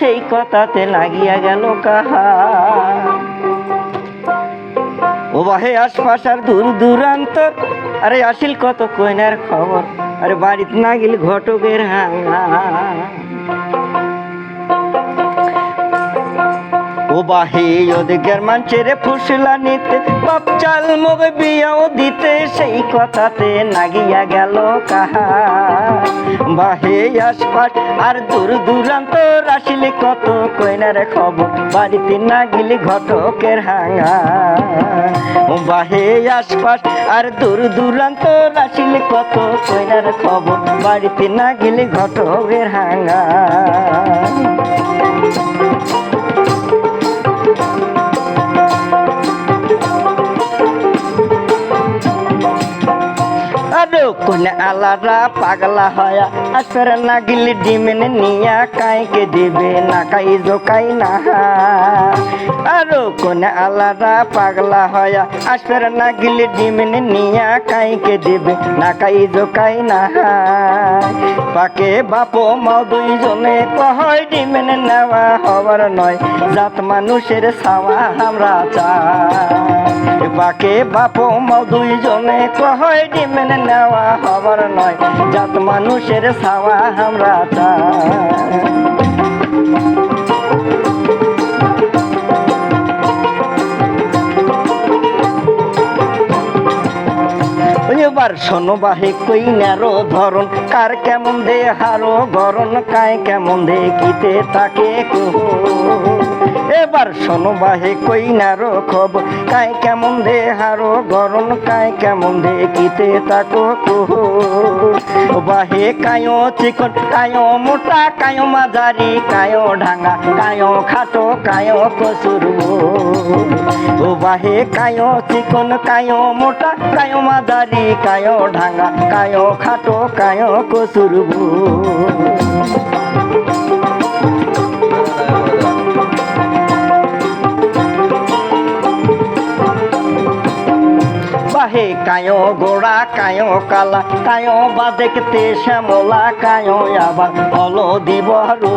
সেই কথাতে লাগিয়া গেল কাহা ও বাহে আশপাশ আর দূর দূরান্ত, আরে আসিল কত কইনার খবর? আরে বাড়িতে না গেলে ঘটকের ও বাহে মাঞ্চেরে ফুসলা নিতে, বাপ চাল মগ বিয়াও দিতে, সেই কথাতে নাগিয়া গেল কাহা বাহে আশপাশ আর দূর দূরান্ত আসিলে কত কইনার খবর? বাড়িতে না গেলি ঘটকের হাঙ্গা ও বাহে আশপাশ আর দূর দূরান্ত আসিলি কত কইনার খবর? বাড়িতে না গেলি ঘটকের হাঙ্গা কোন আলারা পাগলা হয়া। আসর না গিলি ডিমেন নিয়া কাইকে দিবে না, কাই জোকাই না। আরও কোন আলারা পাগলা হয়া। আসর না গিলি ডিমেন নিয়া কাইকে দিবে না, কাই জোকাই না। পাকে বাপো মাও দুইজনে কহয় ডিমেন নেওয়া হবার নয়, জাত মানুষের ছাওয়া আমরা চাই। পাকে বাপো মাও দুইজনে কহয় ডিমেন নেওয়া হবার নয়। জাত মানুষের ছাওয়া আমরা চাই। এবার শোনো বাহে কই নেরো ধরন কার কেমন দে হারো গরণ, কায় কেমন দে কিতে তাকে এবার শোনো বাহে কই নারো খবর। কায় কেমন দে হারো গরণ, কায় কেমন দে কিতে তাকো কুহু বাহে কায়ো চিকন, কায়ো মোটা, কায়ো মাঝারি, কায়ো ঢাঙা কায়ো খাটো, কায়ো কসুরু ও বাহে কায়ো চিকন, কায়ো মোটা, কায়ো মাদারি কায়ো ঢাঙ্গা কায়ো খাটো কায়ো কসুরবু বাহে কায়ো গোড়া, কায়ো কালা, কায়ো বা দেখতে শ্যামলা, কায়ো আবার হলো দিবরু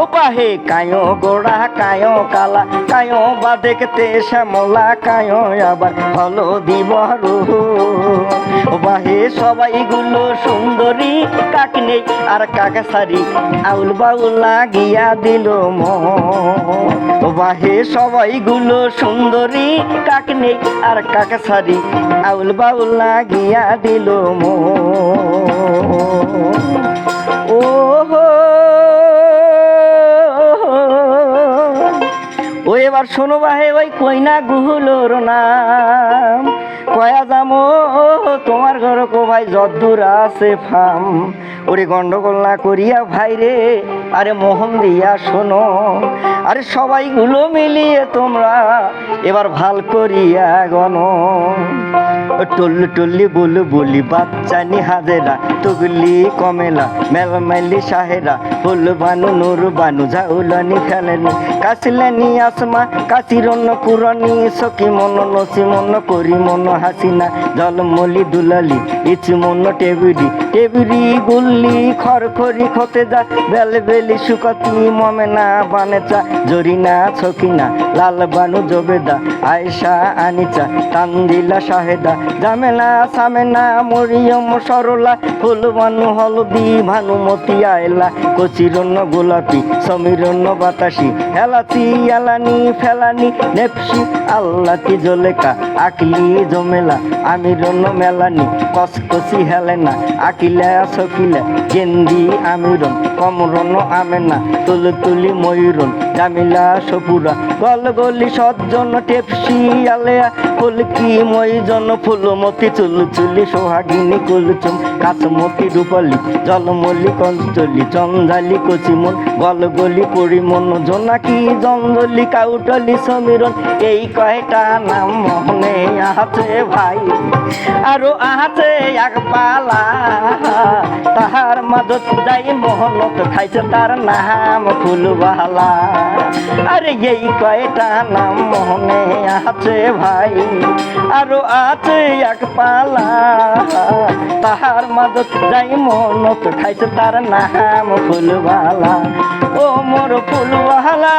ও বাহে কায়ো গোড়া, কায়ো কালা, কায়ো বা দেখতে শ্যামলা, কায়ো আবার হলো দিবরু ও বাহে সবাই গুলো সুন্দরী, কাক নেই আর কাক সারি, আউল বাউল লাগিয়া দিল মন। বাহে সবাই গুলো সুন্দরী, কাক আর কাক সারি। আউল বাউল লাগিয়া দিল মো ও ও এবার শোনো বাহে ওই কইনা গুহুলোর নাম। কয়া যামো তোমার ঘর কো ভাই যদ্দুর আছে ফাম। ওরে গন্ডগোল না করিয়া ভাই রে আরে মোহন দিয়া শোনো। আরে সবাই গুলো মিলিয়ে তোমরা এবার ভালো করিয়া গণ। টল্লি টল্লি বলু বলি বাচ্চা নি হাজেরা তুগলি কমেলা মেলমেলি সাহেরা, ফুল বানু নুর বানু, ঝাউলানি খেলেনি কাশিলেনি আসমা কাশিরন পুরনি সখি মন নসি মন করি মন হাসিনা, জলমলি দুলালি, ইচি মন টেবিরি টেবিরি গুল্লি খরখরি খতে যা বেল বেলি সুকতি মমেনা বানেচা জরিনা ছকিনা লাল বানু জবেদা আয়সা আনিচা তান্দিলা শাহেদা, জামেলা, সামেনা, মরিয়ম, সরলা ফুল বানু হলদি ভানুমতি আয়লা কচিরন্য গোলাপি সমীরন্য বাতাসি, হেলাচি, এলানি, ফেলানি, নেপসি, আল্লাতি, জলেকা, আকলি, জমেলা আমিরন্য মেলানি, কসকসি, হেলেনা, আকিলা, সকিলা, গেন্দি, আমিরন, কমরন, আমেনা তুলি তুলি ময়ূরন, জামিলা, সপুরা, গল গলি সজ্জন টেপসি আলেয়া ফুলকি ময়জন ফুলমতি চুল চুলি সোহাগিনী কুলচুম কাসমতি রূপালি, জলমলি কঞ্চলি চন্দালি কচিমন গল গলি পরিমন, জোনাকি জঞ্জলি, কাউটলি সমীরন এই কয়টা নাম মনে আছে ভাই? আরও আছে এক পালা, তাহার মাদত যাই মোহনত খাইছে তার নাম ফুলবালা। আরে এই একটা নাম মনে আছে ভাই, আরও আছে এক পালা। তাহার মাদত যাই মনত খাইছে তার নাম ফুলবালা ও মোর ফুলবালা